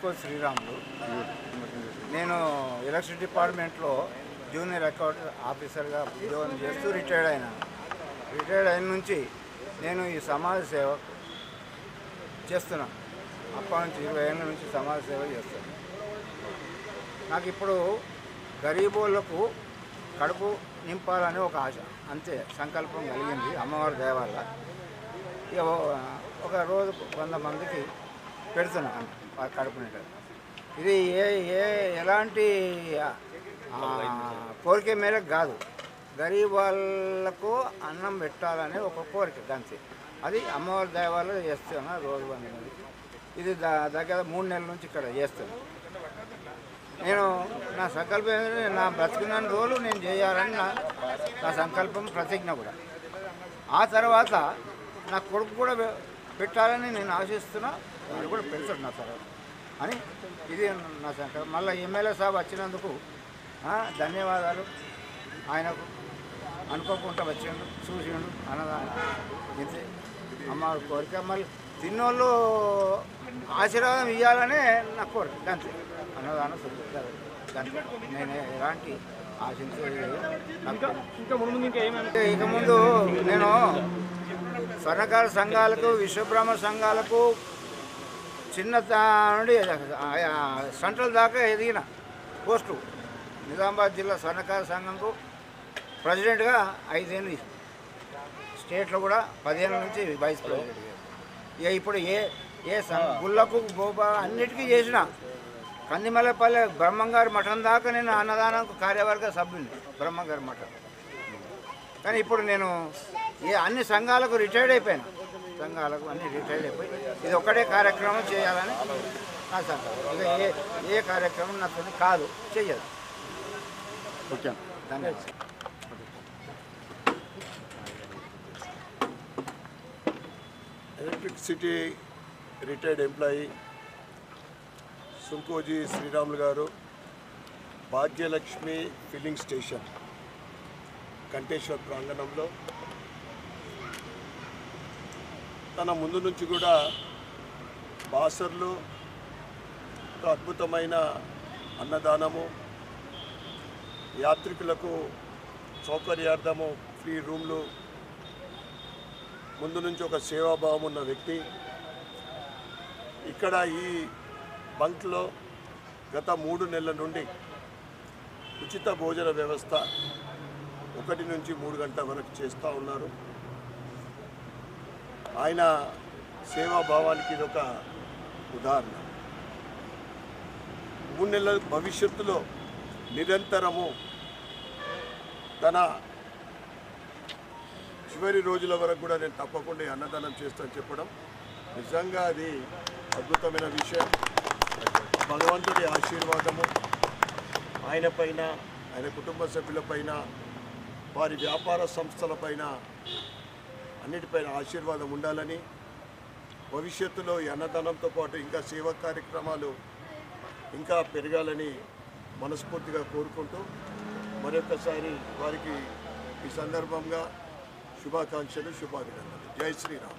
సుంకో శ్రీరాములు. నేను ఎలక్ట్రిసిటీ డిపార్ట్మెంట్లో junior account ఆఫీసర్గా ఉద్యోగం చేస్తూ రిటైర్డ్ అయినాను రిటైర్డ్ అయిన నుంచి నేను ఈ సమాజ సేవ చేస్తున్నాను అప్పటి నుంచి ఇరవై ఏళ్ళ నుంచి సమాజ సేవ చేస్తాను నాకు ఇప్పుడు గరీబోళ్ళకు కడుపు నింపాలని ఒక ఆశ అంతే సంకల్పం కలిగింది అమ్మవారి దేవాలయ ఇక ఒక రోజు వంద మందికి పెడుతున్నాను ఆ ఇది ఏ ఏ ఎలాంటి కోరిక మేరకు కాదు. గరీబ్ వాళ్ళకు అన్నం పెట్టాలనే ఒక కోరిక గంతి. అది అమ్మవారి దయ వల్ల చేస్తున్నా రోజు వంద ఇది దగ్గర మూడు నెలల నుంచి ఇక్కడ చేస్తాను నేను నా సంకల్పం ఏంటంటే నా బ్రతికిన రోజులు నేను చేయాలని నా నా సంకల్పం ప్రతిజ్ఞ కూడా. ఆ తర్వాత నా కొడుకు కూడా పెట్టాలని నేను ఆశిస్తున్నా. వాడు కూడా పెడతాడు నా తర్వాత అని ఇది నా సంకల్పం మళ్ళీ ఎమ్మెల్యే సాబ్ వచ్చినందుకు ధన్యవాదాలు. ఆయనకు అనుకోకుండా వచ్చిండు చూసిండు అన్నదానం ఇంతే. అమ్మవారి కోరిక. మళ్ళీ తిన్నోళ్ళు ఆశీర్వాదం ఇవ్వాలనే నా కోరిక. అంతే అన్నదానం దాంట్లో నేను ఎలాంటి ఆశించేది ఏమైనా ఇక ముందు నేను స్వర్ణకార సంఘాలకు విశ్వబ్రహ్మ సంఘాలకు చిన్న నుండి సెంట్రల్ దాకా ఎదిగిన పోస్టు. నిజామాబాద్ జిల్లా సన్నకారు సంఘంకు ప్రెసిడెంట్గా ఐదేళ్ళు స్టేట్లో కూడా పదిహేను నుంచి వైస్ ప్రెసిడెంట్ ఇక ఇప్పుడు ఏ ఏ సం- గుళ్ళకు గోపా అన్నిటికీ చేసిన కందిమల్లపల్లె బ్రహ్మంగారి మఠం దాకా నేను అన్నదానం కార్యవర్గ సభ్యుని బ్రహ్మంగారి మఠం. కానీ ఇప్పుడు నేను ఏ అన్ని సంఘాలకు రిటైర్డ్ అయిపోయాను. సంఘాలకు అన్ని రిటైర్డ్ అయిపోయి ఇది ఒకటే కార్యక్రమం చేయాలని నా సంకల్పం. ఇక ఏ ఏ కార్యక్రమం నాతో కాదు చెయ్యదు. ఓకే. ధన్యవాదాలు. Electricity retired employee Sunkoji Sriramulu గారు భాగ్యలక్ష్మి ఫిల్లింగ్ స్టేషన్ కంటేశ్వర్ ప్రాంగణంలో తన ముందు నుంచి కూడా బాసర్లు అద్భుతమైన అన్నదానము యాత్రికులకు సౌకర్యార్థము ఫ్రీ రూమ్లు ముందు నుంచి ఒక సేవాభావం ఉన్న వ్యక్తి. ఇక్కడ ఈ బంక్లో గత మూడు నెలల నుండి ఉచిత భోజన వ్యవస్థ ఒకటి నుంచి మూడు గంటల వరకు చేస్తూ ఉన్నారు. ఆయన సేవాభావానికి ఇది ఒక ఉదాహరణ. మూడు నెలల భవిష్యత్తులో నిరంతరము తన చివరి రోజుల వరకు కూడా నేను తప్పకుండా అన్నదానం చేస్తాను చెప్పడం నిజంగా అది అద్భుతమైన విషయం. భగవంతుడి ఆశీర్వాదము ఆయన పైన ఆయన కుటుంబ సభ్యులపైన వారి వ్యాపార సంస్థలపైన అన్నిటిపైన ఆశీర్వాదం ఉండాలని భవిష్యత్తులో ఈ అన్నదానంతో పాటు ఇంకా సేవా కార్యక్రమాలు ఇంకా పెరగాలని మనస్ఫూర్తిగా కోరుకుంటూ మరొకసారి వారికి ఈ సందర్భంగా శుభాకాంక్షలు శుభాభినందనలు. జై శ్రీరామ్.